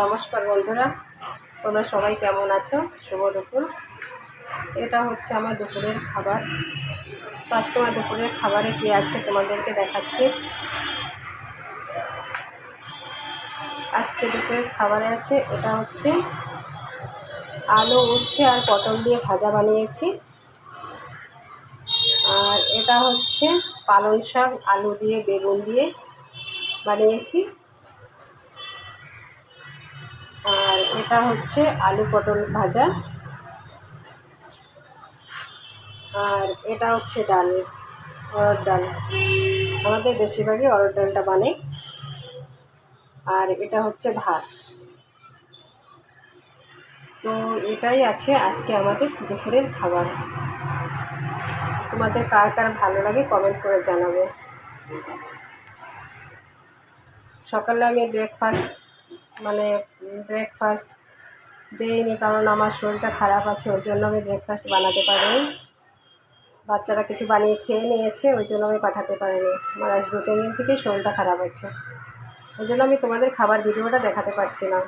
নমস্কার বন্ধুরা, তোমরা সবাই কেমন আছো? শুভ দুপুর। এটা হচ্ছে আমার দুপুরের খাবার। তো আজকে আমার দুপুরের খাবারে কী আছে তোমাদেরকে দেখাচ্ছি। আজকে দুপুরের খাবারে আছে, এটা হচ্ছে আলু উচ্ছে আর পটল দিয়ে ভাজা বানিয়েছি। আর এটা হচ্ছে পালং শাক, আলু দিয়ে, বেগুন দিয়ে বানিয়েছি আর এটা হচ্ছে আলু পটল ভাজা। আর এটা হচ্ছে ডাল অরড় ডাল। আমাদের বেশিরভাগই অরড় ডালটা বানে আর এটা হচ্ছে ভাত। তো এটাই আছে আজকে আমাদের দুপুরের খাবার। তোমাদের কার কার ভালো লাগে কমেন্ট করে জানাবে। সকালে আমি ব্রেকফাস্ট মানে ব্রেকফাস্ট দিইনি কারণ আমার শরীরটা খারাপ আছে, ওই জন্য আমি ব্রেকফাস্ট বানাতে পারিনি। বাচ্চারা কিছু বানিয়ে খেয়ে নিয়েছে, ওই জন্য আমি পাঠাতে পারিনি। আমার আজ দু তিন দিন থেকেই শরীরটা খারাপ আছে ওই জন্য আমি তোমাদের খাবার ভিডিওটা দেখাতে পারছি না।